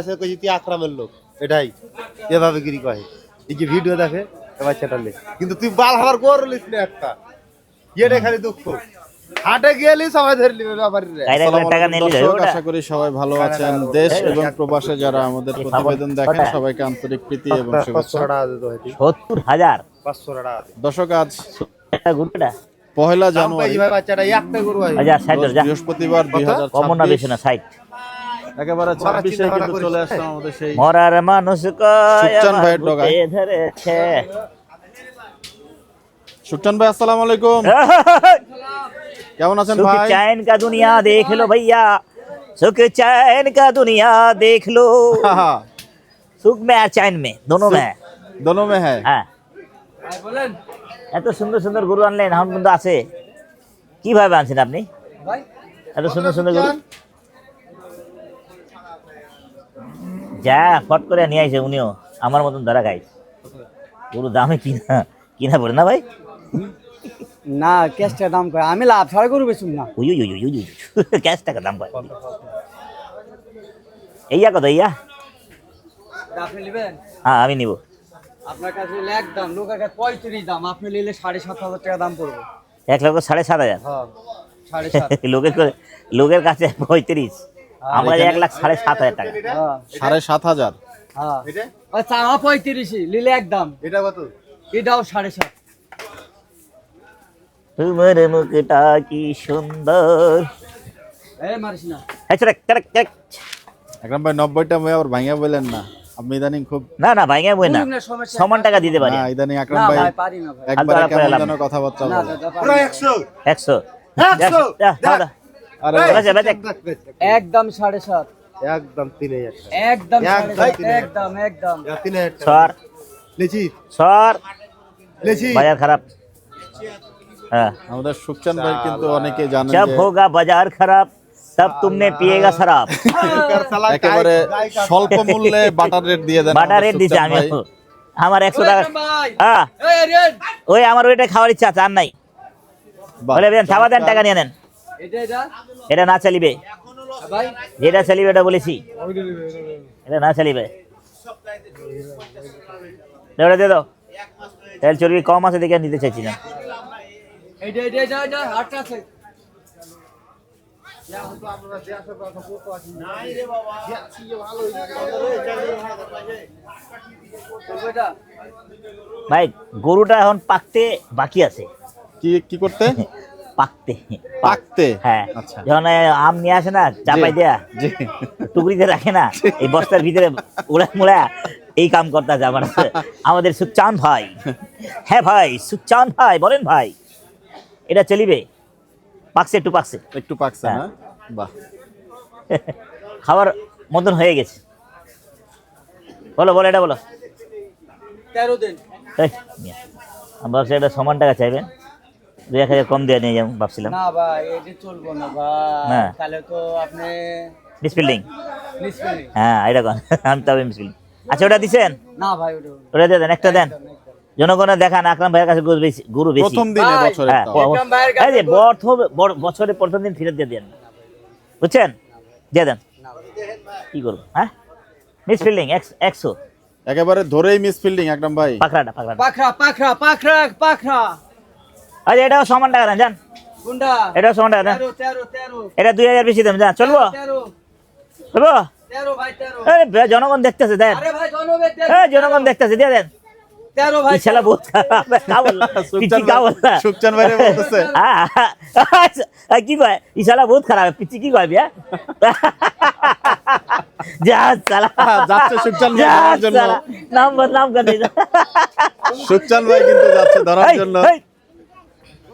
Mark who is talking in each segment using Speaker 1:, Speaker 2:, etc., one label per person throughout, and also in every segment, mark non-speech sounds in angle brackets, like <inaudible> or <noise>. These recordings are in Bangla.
Speaker 1: আছে তুই লোক এটাই এভাবে গিরি এই যে ভিডিও দেখে লে কিন্তু তুই বাল হাবার না একটা এটা খালি দুঃখ হাটে গেলি সবাই ব্যাপারে
Speaker 2: আশা করি সবাই ভালো হ্যাঁ, আছেন হ্যাঁ, হ্যাঁ, দেশ এবং প্রবাসে যারা আমাদের প্রতিবেদন দেখেন সবাইকে আন্তরিক প্রীতি এবং
Speaker 3: সত্তর হাজার
Speaker 2: দর্শক আজ পহেলা জানুয়ারি আচ্ছা, বৃহস্পতিবার দুই হাজার একেবারে ছাব্বিশে
Speaker 1: কিন্তু চলে আসলাম আমাদের
Speaker 3: সেই মরার মানুষ ধরেছে
Speaker 2: সুকচান ভাই আসসালামু আলাইকুম কেমন আছেন ভাই
Speaker 3: চাইন কা দুনিয়া দেখ ভাইয়া सुख चैन का दुनिया देख लो सुख में और चैन में दोनों में है दोनों में है এত সুন্দর সুন্দর গরু আনলেন এখন কিন্তু আছে কিভাবে আনছেন আপনি এত সুন্দর সুন্দর গরু যা ফট করে নিয়ে আইছে উনিও আমার মতন ধরা খাই পুরো দামে কিনা কিনা পড়ে না ভাই
Speaker 1: না ক্যাশটা দাম কয় আমি লাভ ছাড়া করবে শুন না
Speaker 3: ওই ওই ওই ওই ক্যাশ টাকা দাম কয় এইয়া কত এইয়া আপনি নেবেন হ্যাঁ আমি নিব
Speaker 1: আপনার কাছে এক দাম লোকের কাছে পঁয়ত্রিশ দাম আপনি নিলে সাড়ে সাত হাজার টাকা দাম পড়বে
Speaker 3: এক লক্ষ সাড়ে সাত হাজার হ্যাঁ সাড়ে <laughs> লোকের লোকের কাছে পঁয়ত্রিশ আমরা এক লাখ সাড়ে সাত হাজার টাকা
Speaker 2: হ্যাঁ। সাড়ে সাত হাজার
Speaker 1: হ্যাঁ। চারা হ্যাঁ, পঁয়ত্রিশই লিলে একদম এটা কত এটাও
Speaker 3: তোমার মুখটা কি সুন্দর
Speaker 2: একরাম ভাই নব্বইটা আবার না ইদানিং খুব
Speaker 3: না না ভাঙিয়া বই না সমান টাকা দিতে
Speaker 2: ইদানিং ভাই একবার কেমন যেন কথাবার্তা
Speaker 3: একশো
Speaker 1: একদম সাড়ে সাত একদম তিন হাজার
Speaker 3: বাজার খারাপ
Speaker 2: হ্যাঁ আমাদের সুখচান ভাই কিন্তু অনেকে
Speaker 3: সব বাজার খারাপ তুমনে পিয়েগা শরাব
Speaker 2: একেবারে স্বল্প মূল্যে বাটার রেট দিয়ে দেন
Speaker 3: বাটার রেট দিছে আমি আমার একশো টাকা হ্যাঁ ওই আমার ওইটা খাওয়ার ইচ্ছা আছে আর নাই বলে খাওয়া দেন টাকা নিয়ে নেন এটা না চালিবে যেটা চালিবে এটা বলেছি এটা না চালিবে ওটা দিয়ে দাও তেল চর্বি কম আছে দেখে নিতে চাইছি না ভাই গরুটা এখন পাকতে বাকি আছে
Speaker 2: কি কি করতে <laughs> পাকতে পাকতে
Speaker 3: হ্যাঁ আচ্ছা। যখন আম নিয়ে আসে না চাপাই দেয়া টুকরিতে রাখে না এই বস্তার ভিতরে ওড়া মোড়া এই কাম করতে আছে আমার আমাদের সুকচান ভাই হ্যাঁ ভাই সুকচান ভাই বলেন ভাই এটা চলিবে পাকছে একটু পাকছে
Speaker 2: একটু পাকছে না হ্যাঁ। হ্যাঁ? বাহ
Speaker 3: খাবার মতন হয়ে গেছে বলো বলো এটা বলো তেরো দিন আমরা সমান টাকা চাইবেন দুই এক হাজার কম দিয়ে নিয়ে যাবো ভাবছিলাম
Speaker 1: না ভাই চলবো না ভাই তাহলে তো আপনি
Speaker 3: হ্যাঁ এটা কোন আমি তবে আচ্ছা ওটা দিছেন না ভাই ওটা ওটা দিয়ে দেন একটা দেন জনগণের দেখান আকরাম ভাইয়ের কাছে বেশি বেশি প্রথম হ্যাঁ, এই প্রথম দিন ফিরত দিয়ে দেন বুঝছেন দিয়ে দেন কি করব হ্যাঁ মিসফিল্ডিং একশো
Speaker 2: একেবারে ধরেই মিসফিল্ডিং একদম ভাই
Speaker 3: পাখড়াটা পাখড়া পাখড়া পাখড়া পাখড়া পাখড়া আরে আচ্ছা, এটাও সমান টাকা জান যান এটাও সমান টাকা এটা দুই হাজার বেশি দেন চলবো চলবো জনগণ দেখতেছে দেন জনগণ দেখতেছে দিয়ে দেন <laughs> কি কয় বহুত খারাপ পিচি কি কয় হ্যাঁ, নাম করে
Speaker 2: সুখচান ভাই কিন্তু যাচ্ছে ধরার জন্য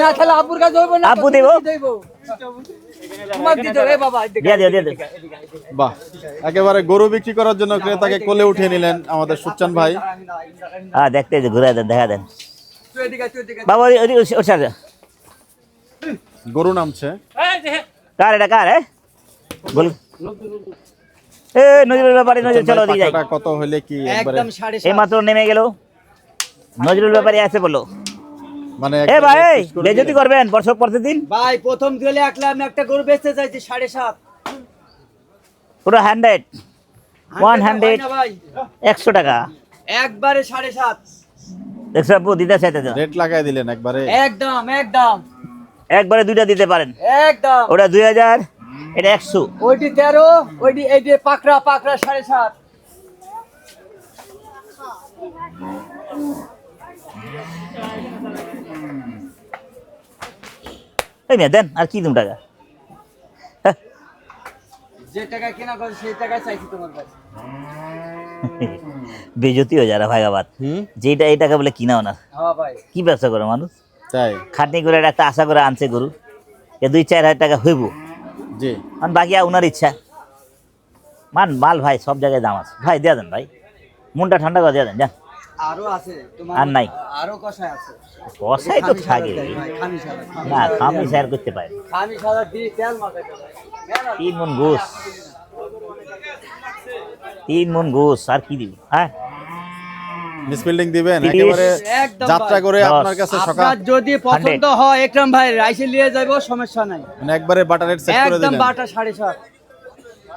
Speaker 1: না তাহলে আব্বুর কাছে
Speaker 3: না আব্বু
Speaker 2: গরু বিক্রি করার জন্য ক্রেতাকে কোলে উঠিয়ে নিলেন আমাদের সুচ্চান ভাই
Speaker 3: দেখতে ঘুরে দেন দেখা দেন গরু নামছে কার কার এ নজরুল
Speaker 2: কত হলে কি একদম
Speaker 3: এই মাত্র নেমে গেল নজরুল ব্যাপারে আছে বলো মানে এ ভাই বেজতি করবেন বর্ষক প্রতিদিন
Speaker 1: ভাই প্রথম দুয়েলে একলা আমি একটা গরু বেচতে চাইছি সাড়ে সাত
Speaker 3: পুরো হান্ড্রেড ওয়ান একশো টাকা
Speaker 1: একবারে সাড়ে সাত দিতে একদম একদম
Speaker 3: একবারে দুইটা দিতে পারেন একদম দুই হাজার এটা একশো
Speaker 1: তেরো ওইটি এই যে পাকড়া সাড়ে সাত
Speaker 3: এই মেয়ে দেন আর কি দুম টাকা হ্যাঁ।
Speaker 1: যে টাকা কেনা করে সেই টাকা চাইছি তোমার কাছে
Speaker 3: <laughs> বেজতিও যারা ভাগাবাদ যেটা এই টাকা বলে কিনাও না হ্যাঁ ভাই কি ব্যবসা করে মানুষ তাই খাটনি করে একটা আশা করে আনছে গরু এ দুই চার হাজার টাকা হইব জি আর বাকি ওনার ইচ্ছা মান মাল ভাই সব জায়গায় দাম আছে ভাই দেয়া দেন ভাই মনটা ঠান্ডা করে দেয়া দেন যান আরো আছে আর নাই আরো আছে তো থাকে না খামি করতে পারে
Speaker 1: খামি সাদা তেল মাথায়
Speaker 3: তিন মন গোস তিন মন গোস আর কি দিব হ্যাঁ
Speaker 2: মিসবিল্ডিং দিবেন যাত্রা করে সকাল
Speaker 1: যদি পছন্দ হয় একরাম ভাই রাইসে নিয়ে যাবো সমস্যা নাই
Speaker 2: মানে একবারে বাটার রেট সেট করে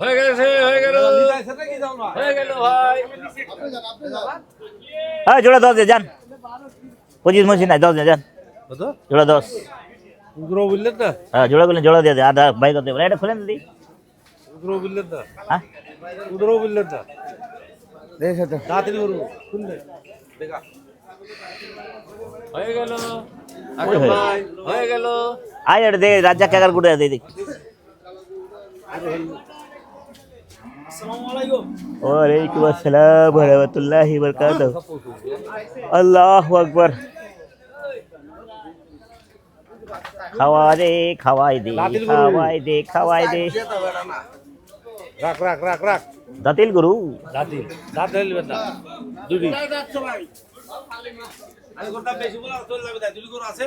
Speaker 2: হয়ে গেছে হ্যাঁ, হ্যাঁ? হয়ে গেল
Speaker 1: হয়ে গেল ভাই
Speaker 3: হ্যাঁ জোড়া দশ দিয়ে যান পঁচিশ মসজিদ নাই দশ দিয়ে যান জোড়া দশ জোড়া বললেন না দে রাজা কাকার গুড়ে দে
Speaker 1: वालेकुम अस्सलाम अल्लाह अकबर खवाए दे खवाए दे खवाए दे दे আছে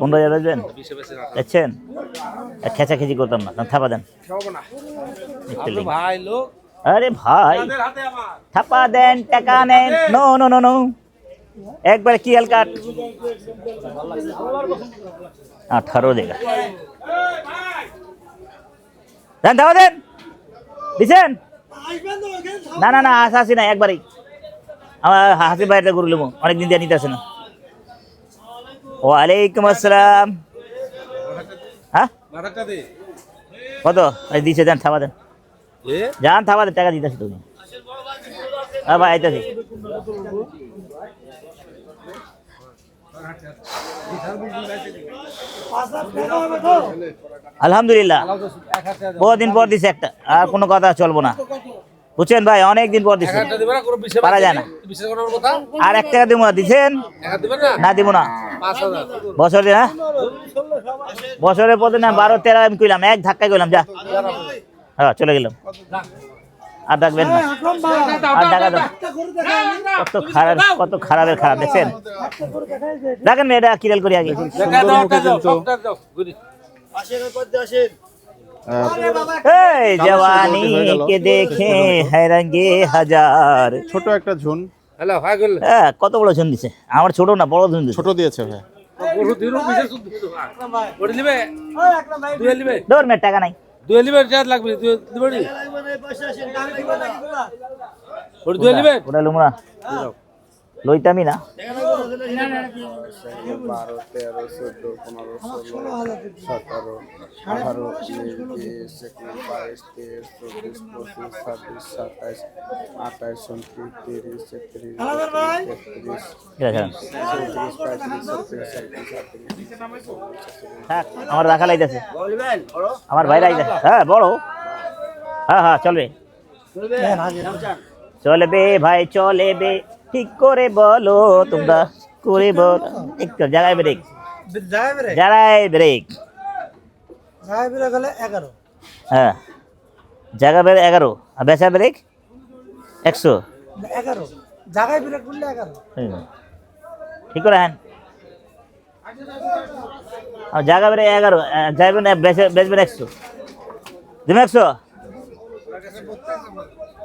Speaker 1: পনেরো হাজার দেবেন দেখছেন খেচাখেচি করতাম না থাপা দেন আরে ভাই থাপা দেন টাকা নেন নো নো নো নো একবার কি কাট আঠারো দেখা দেন থাপা দেন দিছেন না না না আসা আসি না একবারই আমার হাসি বাইরে গরু নেবো অনেকদিন দিয়ে নিতে আসে না ওয়ালাইকুম আসসালাম হ্যাঁ কত দিছে দেন থামা দেন যান থামা দেন টাকা দিতেছি তুমি হ্যাঁ ভাই আইতেছি আলহামদুলিল্লাহ বহুদিন পর দিছে একটা আর কোনো কথা চলবো না বুঝছেন ভাই অনেকদিন পর দিচ্ছেন পারা যায় না আর এক টাকা দিব না দিচ্ছেন না দিব না বছরে হ্যাঁ বছরের পথে না বারো তেরো আমি কইলাম এক ধাক্কায় কইলাম যা হ্যাঁ চলে গেলাম আর ডাকবেন না আর ডাকা কত খারাপ কত খারাপের খারাপ দেখছেন ডাকেন মেয়েটা কিরাল করি আগে এই জওয়ানি কে দেখে হেরাঙ্গে হাজার ছোট একটা ঝুন হ্যাঁ, হ্যাঁ কত বড় ঝুন দিছে আমার ছোট না বড় ঝুন দিছে ছোট দিয়েছে ভাই টাকা নাই দুয়ে লিবে লাগবে লইতামই না বারো তেরো সতেরো বাইশ পঁচিশ ছাব্বিশ আঠাশ উনত্রিশ তিরিশ একত্রিশ আমার রাখা লাইতেছে আমার ভাই লাইতেছে হ্যাঁ বড় হ্যাঁ হ্যাঁ চলবে চলবে ভাই চলবে ঠিক করে বলো তোমরা করে বল একটু জায়গায় ব্রেক জায়গায় ব্রেক জায়গায় ব্রেক হলে এগারো হ্যাঁ জায়গা ব্রেক এগারো আর বেচা ব্রেক একশো এগারো জায়গায় ব্রেক করলে এগারো ঠিক করে হ্যাঁ জায়গা বেড়ে এগারো যাইবেন বেচবেন একশো দেবেন একশো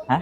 Speaker 1: হ্যাঁ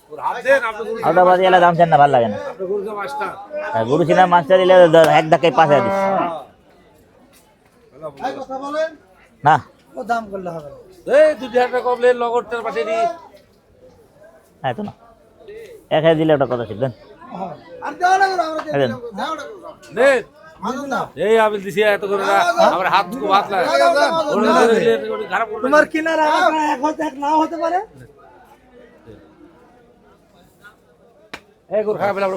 Speaker 1: আদাবাজি এলা দাম চান না ভালো লাগে না হ্যাঁ, গুরু সিনহা মাস্টার এলে এক ধাক্কায় পাশে দিস না দাম করলে হবে এই দু টাকা কমলে লগরটার পাশে দি হ্যাঁ তো না এক হাজার দিলে ওটা কথা ছিল দেন হ্যাঁ। হ্যাঁ, এই আমি দিছি এত করে আমার হাত খুব হাত লাগে তোমার কিনারা এক হতে এক নাও হতে পারে খারাপ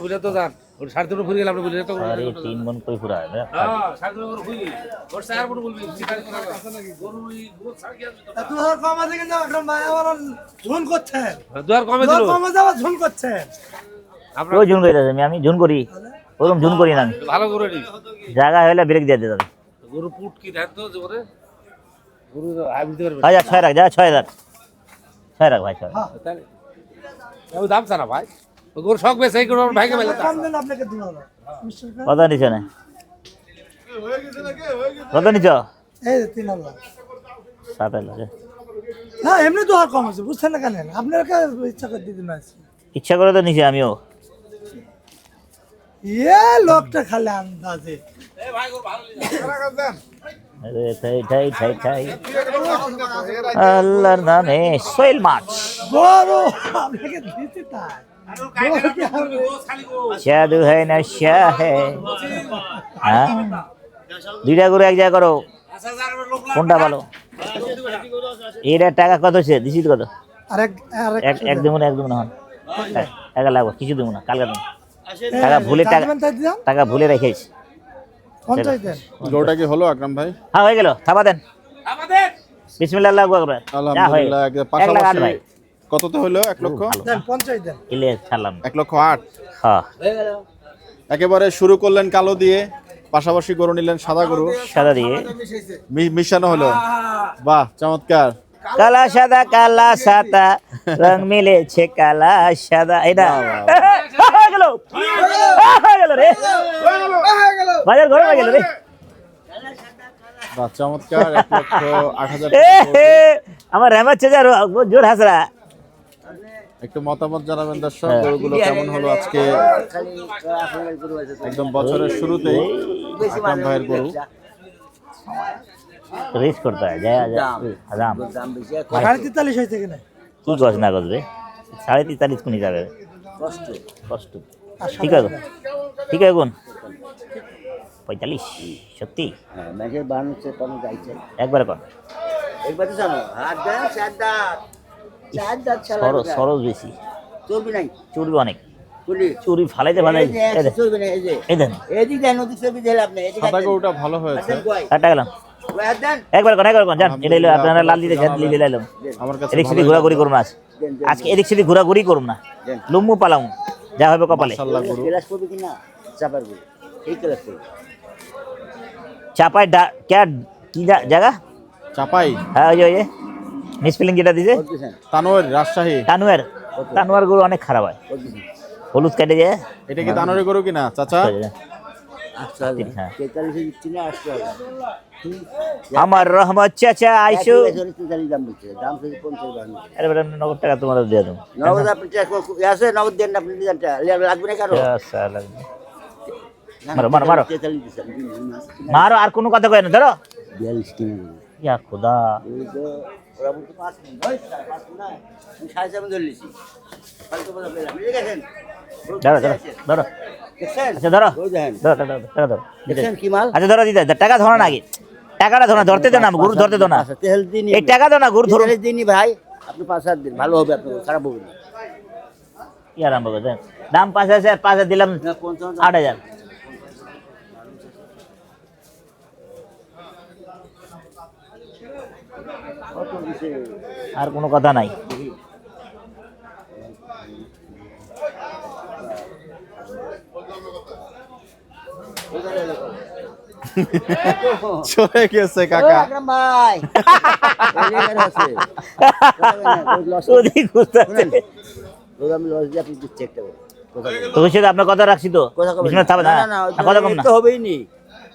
Speaker 1: তিন মন ফুরায় ওই আমি ঝুন করি ওরকম ঝুন করি না ভালো করে জায়গা হলে ব্রেক দিয়ে দে গরু ছয় রাখ ছয় রাখ ছয় রাখ ভাই ছয় দাম ছাড়া ভাই গরু শখ বেছে এই গরু ভাইকে বেলা কত নিচে না কত নিচ এই তিন হাজার সাত হাজার না এমনি তো আর কম আছে বুঝছেন না কেন আপনার ইচ্ছা করে না ইচ্ছা করে তো নিচে আমিও ইয়ে লোকটা খালে আন্দাজে আল্লাহর নামে সোয়েল মাছ বড় আপনাকে দিতে তাই সাধু হে না শাহ হ্যাঁ দুইটা করে এক জায়গা করো কোনটা ভালো এটার টাকা কত হচ্ছে দিছি কত এক দেবো না এক দেবো না হন টাকা লাগবে কিছু দেবো না কালকে দেবো টাকা ভুলে টাকা ভুলে রেখেছি হলো হ্যাঁ হয়ে গেল থাবা দেন বিসমিল্লাহ আল্লাহ আকবার আলহামদুলিল্লাহ এক লাখ ভাই কততে হইলো এক লক্ষ এক লক্ষ আট হ্যাঁ। একেবারে শুরু করলেন কালো দিয়ে পাশাপাশি গরু নিলেন সাদা গরু সাদা দিয়ে মিশানো হলো বাহ চমৎকার কালা সাদা কালা সাদা রং মিলেছে কালা সাদা এটা গেল গেল রে বাজার ঘরে গেল রে চমৎকার আমার রেমার চেজার জোর হাসরা একটু মতামত জানাবেন দর্শক হ্যাঁ। গরুগুলো কেমন হলো আজকে একদম বছরের শুরুতেই আকরাম মানে ভাইয়ের গরু আচ্ছা। রেস করতে হয় যায় সাড়ে তেতাল্লিশ হয়েছে কিনা কি গছ না গছ রে সাড়ে তেতাল্লিশ কোনি যাবে কষ্ট কষ্ট ঠিক আছে ঠিক আছে কোন পঁয়তাল্লিশ সত্যি একবার কর একবার তো জানো হাত দেন চার দাঁত বেশি চর্বি নাই চর্বি অনেক চুরি ফালাইতে ফালাই আচ্ছা, একবার আজকে এদিক সেদিক ঘোরাঘুরি করুন না লম্বু পালাম যা হবে কপালে চাপাই চাপায় কি জায়গা চাপাই হ্যাঁ ওই যে মিসপেলিং যেটা দিছে তানোয়ার রাজশাহী তানোয়ার তানোয়ার গরু অনেক খারাপ হয় হলুদ কেটে যায় এটা কি তানোয়ার গরু কিনা চাচা আচ্ছা, আচ্ছা। হ্যাঁ। আমার রহমত চাচা আইসু নগদ টাকা তোমার দিয়ে দেবো নগদ নগদ দেন আপনি লাগবে না লাগবে মারো মারো মারো আর কোনো কথা কয় না ধরো খুদা ওরা বলছে পাঁচ মিনিট হয় পাঁচ মিনিট আমি সাড়ে চার মিনিট টাকা ধরো ধরো না ধরতে আচ্ছা, আচ্ছা, না গুরু ধরতে টাকা না গুরু ধরো ভাই আপনি পাঁচ ভালো হবে খারাপ হবে দাম পাঁচ হাজার পাঁচ হাজার দিলাম আট হাজার আর কোনো কথা নাই চলে গেছে কাকা আপনার রাখছি তো কথা কম না হবেই নি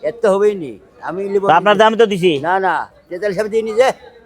Speaker 1: এত নি আমি আপনার দাম তো দিছি না না তেতাল্লিশ দিয়ে নিজে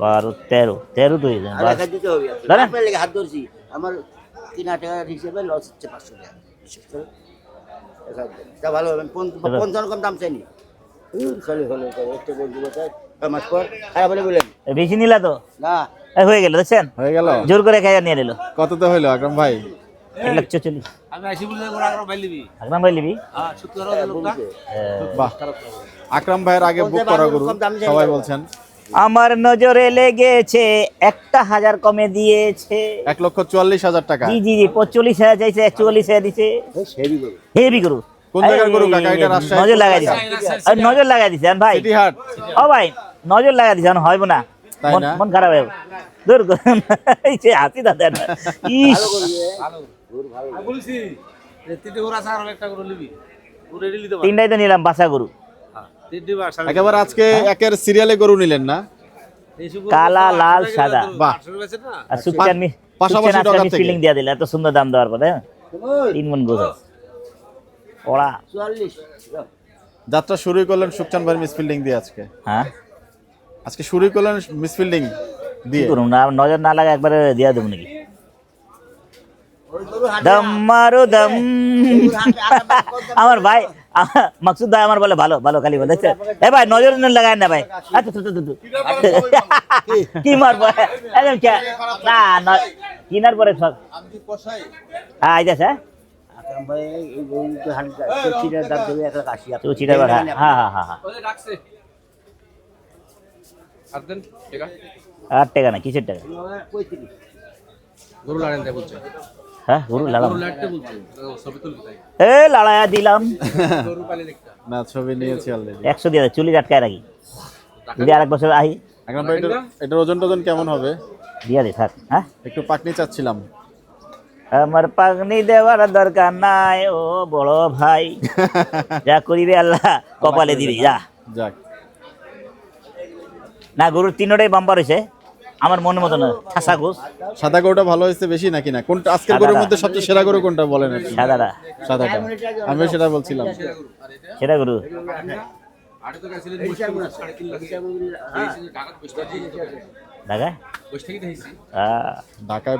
Speaker 1: বারো তেরো তেরো তো হাত আমার তিন হাজার হিসেবে লস হচ্ছে পাঁচশো টাকা ভালো হবে দাম চাইনি হ্যাঁ, জোর করে খাইয়া নিয়ে কত তো ভাই হ্যাঁ, হ্যাঁ। আকরাম ভাইয়ের আগে বুক করা গরু সবাই বলছেন আমার নজরে লেগেছে একটা হাজার কমে দিয়েছে এক লক্ষ চুয়াল্লিশ হাজার টাকা জি জি জি পঁয়তাল্লিশ হাজার চাইছে একচল্লিশ হাজার দিছে হেভি গরু নজর লাগাই দিছে নজর লাগাই দিছে ভাই ও ভাই নজর লাগাই দিছে হইব না মন খারাপ হয় দূর এই যে হাতি দাদা ইস তিনটাই তো নিলাম বাসা গরু একেবারে আজকে হ্যাঁ। একের সিরিয়ালে গরু নিলেন না কালা লাল সাদা বাহ আর সুপচার মি পাশাপাশি ডগা থেকে ফিলিং দিয়া দিলে এত সুন্দর দাম দেওয়ার পরে হ্যাঁ? তিন মন গোছ ওড়া 44 যাত্রা শুরু করলেন সুপচান ভাই মিস ফিল্ডিং দিয়ে আজকে হ্যাঁ আজকে শুরু করলেন মিসফিল্ডিং দিয়ে করুন না নজর না লাগে একবারে দিয়া দেব নাকি <laughs> দম মারো দম আমার ভাই মাকসুদ ভাই আমার বলে ভালো ভালো খালি বলে এ ভাই নজর লাগায় না ভাই আচ্ছা কি মারবো একদম না কিনার পরে সব হ্যাঁ আইদাস হ্যাঁ আট হ্যাঁ, হ্যাঁ, হ্যাঁ, টাকা না কিসের টাকা হ্যাঁ দিলাম দিয়ে বছর কেমন হবে হ্যাঁ একটু আমার পাগনি দেওয়ার দরকার নাই ও বড় ভাই <laughs> যা করিবে আল্লাহ কপালে দিবি যা যাক না গরুর তিনটাই বাম্বার হয়েছে আমার মনে মতো না ঠাসা গোস সাদা গরুটা ভালো হয়েছে বেশি নাকি না কোনটা আজকের গরুর মধ্যে সবচেয়ে সেরা গরু কোনটা বলেন আপনি সাদাটা সাদাটা আমি সেটা বলছিলাম সেরা গরু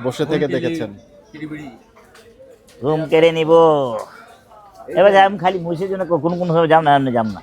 Speaker 1: বসে থেকে দেখেছেন রুম কেড়ে এবার আমি খালি মুছের জন্য কোন কোন সময় যাম না আমি না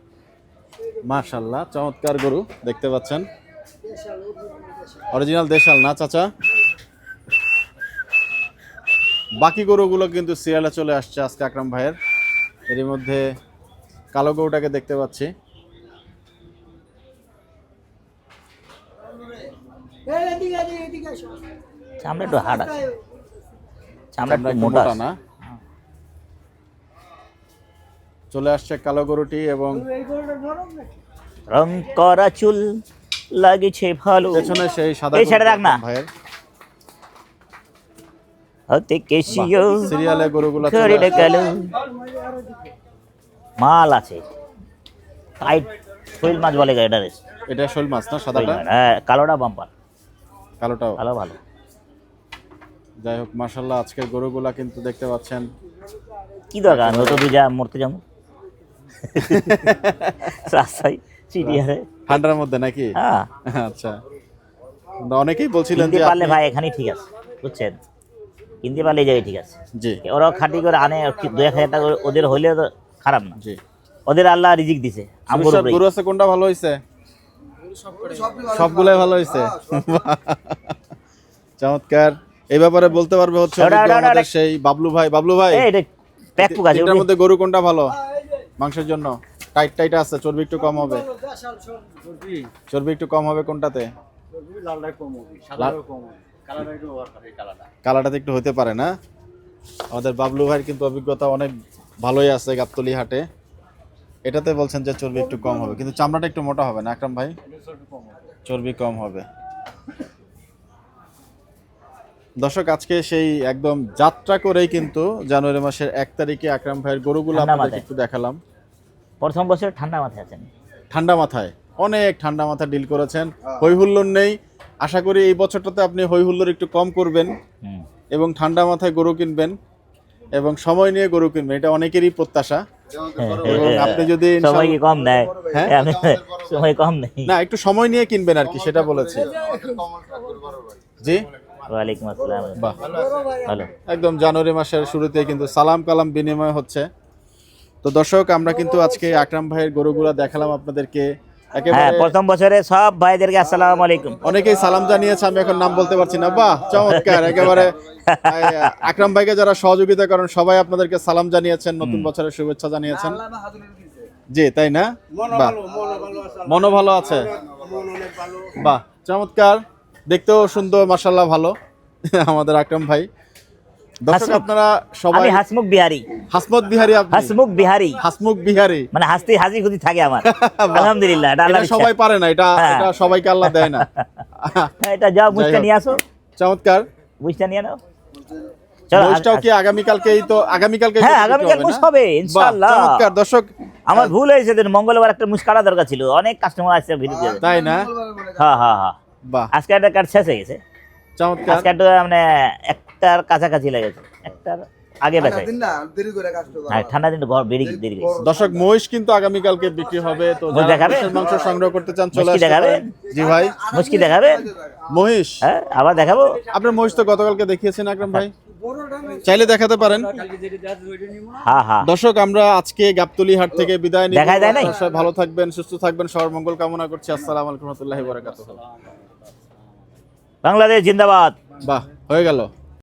Speaker 1: মাশাল্লাহ চমৎকার গরু দেখতে পাচ্ছেন অরিজিনাল দেশাল না চাচা বাকি গরুগুলো কিন্তু সিরিয়ালে চলে আসছে আজকে আকরাম ভাইয়ের এরই মধ্যে কালো গরুটাকে দেখতে পাচ্ছি চামড়া একটু আছে চামড়া একটু মোটা না চলে আসছে কালো গরুটি এবং রং করা চুল লাগেছে ভালো পেছনে সেই সাদা এই ছেড়ে রাখ না ভাইয়ের হতে কেশিও সিরিয়ালে গরুগুলো চলে গেল মাল আছে টাইট শৈল মাছ বলে এটা এটা শোল মাছ না সাদাটা হ্যাঁ কালোটা বাম্পার কালোটাও ভালো ভালো যাই হোক মাশাল্লাহ আজকের গরুগুলা কিন্তু দেখতে পাচ্ছেন কি দরকার নতুন তুই যা মরতে যাবো ঠান্ডার মধ্যে নাকি হ্যাঁ। আচ্ছা অনেকেই বলছিলেন যে পারলে ভাই ঠিক আছে বুঝছেন কিনতে পারলে ঠিক আছে জি করে আনে দু এক হাজার টাকা ওদের হইলে তো খারাপ না জি ওদের আল্লাহ রিজিক দিছে গরু আছে কোনটা ভালো হয়েছে সবগুলাই ভালো হয়েছে চমৎকার এই ব্যাপারে বলতে পারবে হচ্ছে সেই বাবলু ভাই বাবলু ভাই মধ্যে গরু কোনটা ভালো মাংসের জন্য টাইট টাইট আছে চর্বি একটু কম হবে চর্বি একটু কম হবে কোনটাতে কালাটাতে একটু হতে পারে না আমাদের বাবলু ভাইয়ের কিন্তু অভিজ্ঞতা অনেক ভালোই আছে গাবতলি হাটে এটাতে বলছেন যে চর্বি একটু কম হবে কিন্তু চামড়াটা একটু মোটা হবে না আকরাম ভাই চর্বি কম হবে দর্শক আজকে সেই একদম যাত্রা করেই কিন্তু জানুয়ারি মাসের এক তারিখে আকরাম ভাইয়ের গরুগুলো আপনাদের একটু দেখালাম প্রথম বছরে ঠান্ডা মাথায় আছেন ঠান্ডা মাথায় অনেক ঠান্ডা মাথা ডিল করেছেন হৈহুল্লোর নেই আশা করি এই বছরটাতে আপনি হৈহুল্লোর একটু কম করবেন এবং ঠান্ডা মাথায় গরু কিনবেন এবং সময় নিয়ে গরু কিনবেন এটা অনেকেরই প্রত্যাশা হ্যাঁ, এবং আপনি যদি সময় কম হ্যাঁ, হ্যাঁ সময় কম নেই না একটু সময় নিয়ে কিনবেন আর কি সেটা বলেছি জি ওয়ালাইকুম একদম জানুয়ারি মাসের শুরুতে কিন্তু সালাম কালাম বিনিময় হচ্ছে তো দর্শক আমরা কিন্তু আজকে আকরাম ভাইয়ের গরুগুলা দেখালাম আপনাদেরকে হ্যাঁ, প্রথম বছরে সব ভাইদেরকে আসসালামু আলাইকুম অনেকেই সালাম জানিয়েছে আমি এখন নাম বলতে পারছি না বাহ চমৎকার একেবারে আকরাম ভাইকে যারা সহযোগিতা করেন সবাই আপনাদেরকে সালাম জানিয়েছেন নতুন বছরের শুভেচ্ছা জানিয়েছেন জি তাই না বাহ মনও ভালো আছে বাহ চমৎকার দেখতেও সুন্দর মাসাল্লাহ ভালো আমাদের আকরাম ভাই দর্শক আপনারা সবাই হাসমুখ বিহারি হাসমত বিহারি আপনি হাসমুখ বিহারি হাসমুখ বিহারি মানে হাসতে হাজি খুদি থাকে আমার <laughs> আলহামদুলিল্লাহ এটা আল্লাহ সবাই পারে না এটা হ্যাঁ। এটা সবাইকে আল্লাহ দেয় না <laughs> এটা যাও নিয়ে আসো চমৎকার নিয়ে নাও কি তো হ্যাঁ হবে ইনশাআল্লাহ চমৎকার দর্শক আমার ভুল হয়েছে দিন মঙ্গলবার একটা মুশ কাটা দরকার ছিল অনেক কাস্টমার আসছে ভিডিওতে তাই না হ্যাঁ হ্যাঁ হ্যাঁ আজকে একটা কাট শেষ হয়ে গেছে চমৎকার আজকে একটা মানে এক একটার কাছাকাছি লেগেছে একটার আগে বেচাই হ্যাঁ ঠান্ডা দিন ঘর বেরিয়ে দেরি দর্শক মহিষ কিন্তু আগামীকালকে বিক্রি হবে তো দেখাবে মাংস সংগ্রহ করতে চান চলে দেখাবে জি ভাই মুশকি দেখাবে মহিষ হ্যাঁ আবার দেখাবো আপনার মহিষ তো গতকালকে দেখিয়েছেন আকরাম ভাই চাইলে দেখাতে পারেন দর্শক আমরা আজকে গাবতলি হাট থেকে বিদায় নিই ভালো থাকবেন সুস্থ থাকবেন সবার মঙ্গল কামনা করছি আসসালামু আলাইকুম রহমতুল্লাহি বারাকাতুহু বাংলাদেশ জিন্দাবাদ বাহ হয়ে গেল